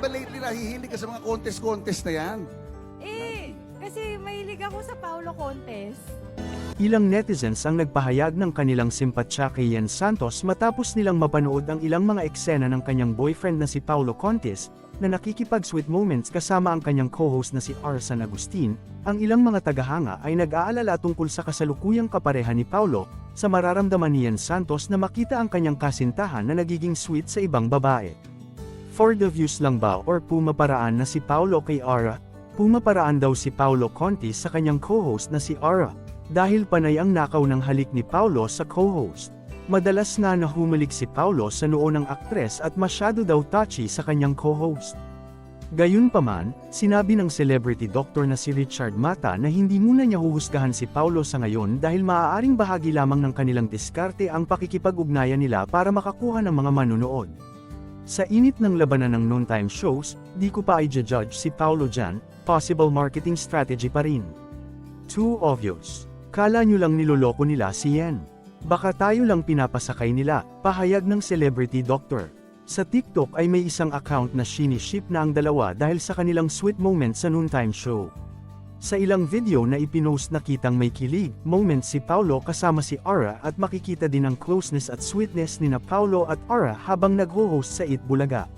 ba lately nahihilig ka sa mga contest-contest na yan? Eh, kasi mahilig ako sa Paulo Contest. Ilang netizens ang nagpahayag ng kanilang simpatsya kay Yen Santos matapos nilang mapanood ang ilang mga eksena ng kanyang boyfriend na si Paulo Contis, na nakikipag-sweet moments kasama ang kanyang co-host na si Arsan Agustin, ang ilang mga tagahanga ay nag-aalala tungkol sa kasalukuyang kapareha ni Paulo, sa mararamdaman ni Yen Santos na makita ang kanyang kasintahan na nagiging sweet sa ibang babae. For the views lang ba or pumaparaan na si Paulo kay Ara? Pumaparaan daw si Paulo Contis sa kanyang co-host na si Ara, dahil panay ang nakaw ng halik ni Paulo sa co-host. Madalas na humalik si Paulo sa noo ng aktres at masyado daw touchy sa kanyang co-host. Gayunpaman, sinabi ng celebrity doctor na si Richard Mata na hindi muna niya huhusgahan si Paulo sa ngayon dahil maaaring bahagi lamang ng kanilang diskarte ang pakikipag-ugnayan nila para makakuha ng mga manunood. Sa init ng labanan ng noontime shows, di ko pa i-judge si Paulo dyan, possible marketing strategy pa rin. Too obvious. Kala nyo lang niloloko nila si Yen. Baka tayo lang pinapasakay nila, pahayag ng celebrity doctor. Sa TikTok ay may isang account na ship na ang dalawa dahil sa kanilang sweet moment sa noontime show. Sa ilang video na ipinost nakitang may kilig, moment si Paulo kasama si Ara at makikita din ang closeness at sweetness ni na Paulo at Ara habang nagho-host sa It Bulaga.